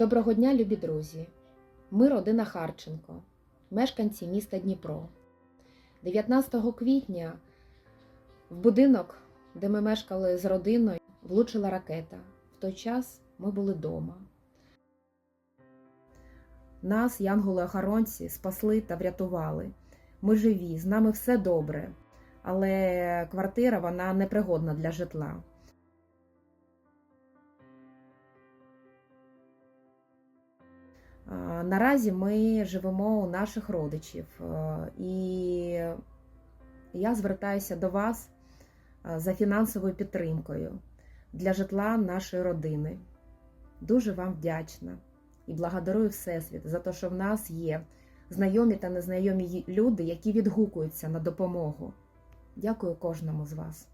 Доброго дня, любі друзі! Ми родина Харченко, мешканці міста Дніпро. 19 квітня в будинок, де ми мешкали з родиною, влучила ракета. В той час ми були вдома. Нас, янголи-охоронці, спасли та врятували. Ми живі, з нами все добре, але квартира вона непригодна для житла. Наразі ми живемо у наших родичів, е, і я звертаюся до вас е, за фінансовою підтримкою для житла нашої родини. Дуже вам вдячна і благодарую Всесвіт за те, що в нас є знайомі та незнайомі люди, які відгукуються на допомогу. Дякую кожному з вас.